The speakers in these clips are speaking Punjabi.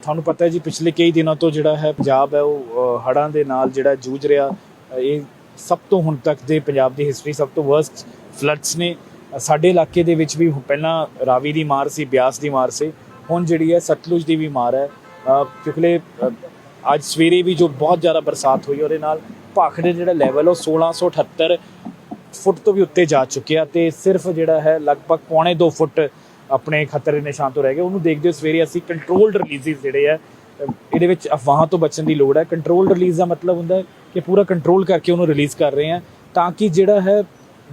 ਤੁਹਾਨੂੰ ਪਤਾ ਹੈ ਜੀ ਪਿਛਲੇ ਕਈ ਦਿਨਾਂ ਤੋਂ ਜਿਹੜਾ ਹੈ ਪੰਜਾਬ ਹੈ ਉਹ ਹੜਾਂ ਦੇ ਨਾਲ ਜਿਹੜਾ ਜੂਝ ਰਿਹਾ ਇਹ ਸਭ ਤੋਂ ਹੁਣ ਤੱਕ ਦੇ ਪੰਜਾਬ ਦੀ ਹਿਸਟਰੀ ਸਭ ਤੋਂ ਵਰਸਟ ਫਲੱਡਸ ਨੇ। ਸਾਡੇ ਇਲਾਕੇ ਦੇ ਵਿੱਚ ਵੀ ਪਹਿਲਾਂ ਰਾਵੀ ਦੀ ਮਾਰ ਸੀ ਬਿਆਸ ਦੀ ਮਾਰ ਸੀ ਹੁਣ ਜਿਹੜੀ ਹੈ ਸਤਲੁਜ ਦੀ ਵੀ ਮਾਰ ਹੈ। ਅ, ਪਿਛਲੇ ਅੱਜ ਸਵੇਰੇ ਵੀ ਜੋ ਬਹੁਤ ਜ਼ਿਆਦਾ ਬਰਸਾਤ ਹੋਈ ਉਹਦੇ ਨਾਲ ਭਾਖੜੇ ਦਾ ਜਿਹੜਾ ਲੈਵਲ ਉਹ 1678 ਫੁੱਟ ਤੋਂ ਵੀ ਉੱਤੇ ਜਾ ਚੁੱਕਿਆ ਤੇ ਸਿਰਫ ਜਿਹੜਾ ਹੈ ਲਗਭਗ ਪੌਣੇ 2 ਫੁੱਟ ਆਪਣੇ ਖਤਰੇ ਨਿਸ਼ਾਨ ਤੋਂ ਰਹਿ ਗਏ। ਉਹਨੂੰ ਦੇਖਦੇ ਹੋਏ ਸਵੇਰੇ ਅਸੀਂ ਕੰਟਰੋਲਡ ਰਿਲੀਜ਼ਸ ਜਿਹੜੇ ਆ, ਇਹਦੇ ਵਿੱਚ ਅਫਵਾਹਾਂ ਤੋਂ ਬਚਣ ਦੀ ਲੋੜ ਹੈ। ਕੰਟਰੋਲਡ ਰਿਲੀਜ਼ ਦਾ ਮਤਲਬ ਹੁੰਦਾ ਕਿ ਪੂਰਾ ਕੰਟਰੋਲ ਕਰਕੇ ਉਹਨੂੰ ਰਿਲੀਜ਼ ਕਰ ਰਹੇ ਆ ਤਾਂ ਕਿ ਜਿਹੜਾ ਹੈ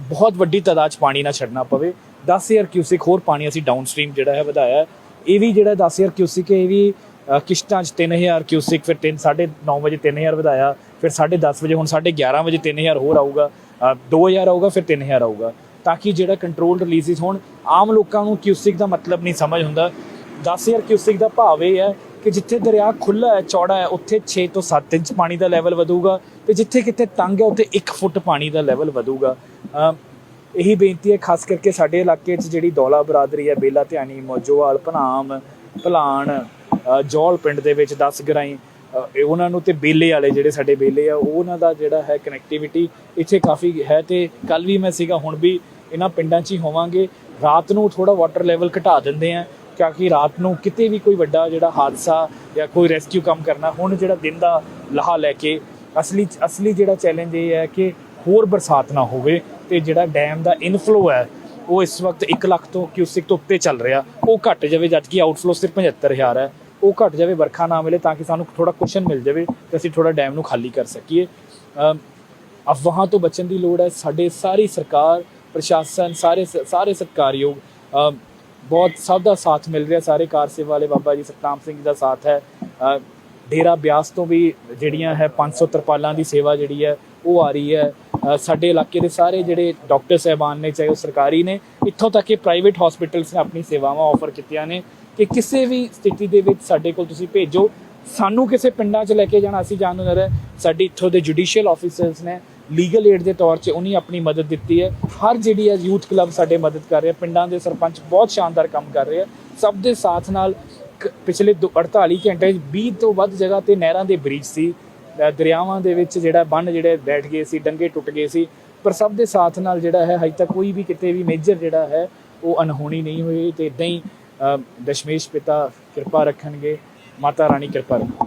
ਬਹੁਤ ਵੱਡੀ ਤਾਦਾਦ 'ਚ ਪਾਣੀ ਨਾ ਛੱਡਣਾ ਪਵੇ। 10000 ਕਿਊਸਿਕ ਹੋਰ ਪਾਣੀ ਅਸੀਂ ਡਾਊਨਸਟ੍ਰੀਮ ਜਿਹੜਾ ਹੈ ਵਧਾਇਆ। ਇਹ ਵੀ ਜਿਹੜਾ 10000 ਕਿਊਸਿਕ ਹੈ, ਇਹ ਵੀ ਕਿਸ਼ਤਾਂ 'ਚ 3000 ਕਿਊਸਿਕ ਫਿਰ 3 9:30 ਵਜੇ 3000 ਵਧਾਇਆ, ਫਿਰ 10:30 ਵਜੇ, ਹੁਣ 11:30 ਵਜੇ 3000 ਹੋਰ ਆਊਗਾ। ਅਹ 2000 ਆਊਗਾ, ਫਿਰ 3000 ਆਊਗਾ। ਤਾਂ ਕਿ ਜਿਹੜਾ ਕੰਟਰੋਲ ਰਿਲੀਜ਼ਸ ਹੋਣ ਆਮ ਲੋਕਾਂ ਨੂੰ ਕਿਊਸਿਕ ਦਾ ਮਤਲਬ ਨਹੀਂ ਸਮਝ ਹੁੰਦਾ। 10000 ਕਿਊਸਿਕ ਦਾ ਭਾਵ ਇਹ ਹੈ ਕਿ ਜਿੱਥੇ ਦਰਿਆ ਖੁੱਲਾ ਹੈ ਚੌੜਾ ਹੈ ਉੱਥੇ 6 ਤੋਂ 7 ਇੰਚ ਪਾਣੀ ਦਾ ਲੈਵਲ ਵਧੂਗਾ ਤੇ ਜਿੱਥੇ ਕਿਤੇ ਤੰਗ ਹੈ ਉੱਥੇ 1 ਫੁੱਟ ਪਾਣੀ ਦਾ ਲੈਵਲ ਵਧੂਗਾ। ਇਹੀ ਬੇਨਤੀ ਹੈ ਖਾਸ ਕਰਕੇ ਸਾਡੇ ਇਲਾਕੇ 'ਚ ਜਿਹੜੀ ਦੌਲਾ ਬਰਾਦਰੀ ਹੈ ਬੇਲਾ ਧਿਆਣੀ ਮੋਜੋਵਾਲ ਭਨਾਮ ਭਲਾਣ ਅ, ਜੌਲ ਪਿੰਡ ਦੇ ਵਿੱਚ 10 ਗਰਾਈ ਉਹਨਾਂ ਨੂੰ ਤੇ ਬੇਲੇ ਵਾਲੇ ਜਿਹੜੇ ਸਾਡੇ ਬੇਲੇ ਆ ਉਹਨਾਂ ਦਾ ਜਿਹੜਾ ਹੈ ਕਨੈਕਟੀਵਿਟੀ ਇੱਥੇ ਕਾਫੀ ਹੈ ਤੇ ਕੱਲ ਵੀ ਮੈਂ ਸੀਗਾ ਹੁਣ ਵੀ ਇਹਨਾਂ ਪਿੰਡਾਂ 'ਚ ਹੀ ਹੋਵਾਂਗੇ। ਰਾਤ ਨੂੰ ਥੋੜਾ ਵਾਟਰ ਲੈਵਲ ਘਟਾ ਦਿੰਦੇ ਆ, ਕਿਉਂਕਿ ਰਾਤ ਨੂੰ ਕਿਤੇ ਵੀ ਕੋਈ ਵੱਡਾ ਜਿਹੜਾ ਹਾਦਸਾ ਜਾਂ ਕੋਈ ਰੈਸਕਿਊ ਕੰਮ ਕਰਨਾ, ਹੁਣ ਜਿਹੜਾ ਦਿਨ ਦਾ ਲਾਹਾ ਲੈ ਕੇ ਅਸਲੀ ਅਸਲੀ ਜਿਹੜਾ ਚੈਲੰਜ ਇਹ ਹੈ ਕਿ ਹੋਰ ਬਰਸਾਤ ਨਾ ਹੋਵੇ ਤੇ ਜਿਹੜਾ ਡੈਮ ਦਾ ਇਨਫਲੋ ਹੈ, ਉਹ ਇਸ ਵਕਤ 1 ਲੱਖ ਤੋਂ ਕਿਊਸਿਕ ਤੋਂ ਉੱਤੇ ਚੱਲ ਰਿਹਾ। ਉਹ ਘਟ ਜਾਵੇ, ਜਦ ਕਿ ਆਊਟਫਲੋ ਸਿਰਫ 75000 ਹੈ। ਉਹ ਘਟ ਜਾਵੇ, ਵਰਖਾ ਨਾ ਮਿਲੇ ਤਾਂ ਕਿ ਸਾਨੂੰ ਥੋੜਾ ਕੁਸ਼ਨ ਮਿਲ ਜਾਵੇ ਤੇ ਅਸੀਂ ਥੋੜਾ ਡੈਮ ਨੂੰ ਖਾਲੀ ਕਰ ਸਕੀਏ। ਅਫਵਾਹਾਂ ਤੋਂ ਬਚਣ ਦੀ ਲੋੜ ਹੈ। ਸਾਡੇ ਸਾਰੀ ਸਰਕਾਰ ਪ੍ਰਸ਼ਾਸਨ, ਸਾਰੇ ਸ- ਸਾਰੇ ਸਤਿਕਾਰਯੋਗ ਬਹੁਤ ਸਭ ਦਾ ਸਾਥ ਮਿਲ ਰਿਹਾ, ਸਾਰੇ ਕਾਰ ਸੇਵਾ ਵਾਲੇ ਬਾਬਾ ਜੀ ਸਤਨਾਮ ਸਿੰਘ ਜੀ ਦਾ ਸਾਥ ਹੈ। ਡੇਰਾ ਬਿਆਸ ਤੋਂ ਵੀ ਜਿਹੜੀਆਂ ਹੈ 500 ਤਰਪਾਲਾਂ ਦੀ ਸੇਵਾ ਜਿਹੜੀ ਹੈ, ਉਹ ਆ ਰਹੀ ਹੈ। ਸਾਡੇ ਇਲਾਕੇ ਦੇ ਸਾਰੇ ਜਿਹੜੇ ਡਾਕਟਰ ਸਹਿਬਾਨ ਨੇ, ਚਾਹੇ ਉਹ ਸਰਕਾਰੀ ਨੇ, ਇੱਥੋਂ ਤੱਕ ਕਿ ਪ੍ਰਾਈਵੇਟ ਹਸਪੀਟਲਸ ਨੇ ਆਪਣੀ ਸੇਵਾਵਾਂ ਆਫਰ ਕੀਤੀਆਂ ਨੇ ਕਿ ਕਿਸੇ ਵੀ ਸਥਿਤੀ ਦੇ ਵਿੱਚ ਸਾਡੇ ਕੋਲ ਤੁਸੀਂ ਭੇਜੋ। ਸਾਨੂੰ ਕਿਸੇ ਪਿੰਡਾਂ 'ਚ ਲੈ ਕੇ ਜਾਣਾ, ਅਸੀਂ ਜਾਣੂ ਨਾ ਰਹੇ ਸਾਡੀ ਇੱਥੋਂ ਦੇ ਜੁਡੀਸ਼ੀਅਲ ਆਫੀਸਰਸ ਨੇ ਲੀਗਲ ਏਡ ਦੇ ਤੌਰ 'ਚ ਉਹਨੇ ਆਪਣੀ ਮਦਦ ਦਿੱਤੀ ਹੈ। ਹਰ ਜਿਹੜੀ ਹੈ ਯੂਥ ਕਲੱਬ ਸਾਡੇ ਮਦਦ ਕਰ ਰਿਹਾ। ਪਿੰਡਾਂ ਦੇ ਸਰਪੰਚ ਬਹੁਤ ਸ਼ਾਨਦਾਰ ਕੰਮ ਕਰ ਰਹੇ ਆ। ਸਭ ਦੇ ਸਾਥ ਨਾਲ ਕ- ਪਿਛਲੇ ਦੋ- 48 ਘੰਟੇ 'ਚ 20 ਤੋਂ ਵੱਧ ਜਗ੍ਹਾ ਤੇ ਨਹਿਰਾਂ ਦੇ ਬ੍ਰਿਜ ਸੀ। ਦਰਿਆਵਾਂ ਦੇ ਵਿੱਚ ਜਿਹੜਾ ਬੰਨ ਜਿਹੜੇ ਬੈਠ ਗਏ ਸੀ, ਡੰਗੇ ਟੁੱਟ ਗਏ ਸੀ। ਪਰ ਸਭ ਦੇ ਸਾਥ ਨਾਲ ਜਿਹੜਾ ਹੈ, ਹਜੇ ਤੱਕ ਕੋਈ ਵੀ ਕਿਤੇ ਵੀ ਮੇਜਰ ਜਿਹੜਾ ਹੈ, ਉਹ ਅਨਹੋਣੀ ਨਹੀਂ ਹੋਈ ਤੇ ਇਦਾਂ ਹੀ ਦਸ਼ਮੇਸ਼ ਪਿਤਾ ਕਿਰਪਾ ਰੱਖਣਗੇ। ਮਾਤਾ ਰਾਣੀ ਕਿਰਪਾ ਰੱਖੋ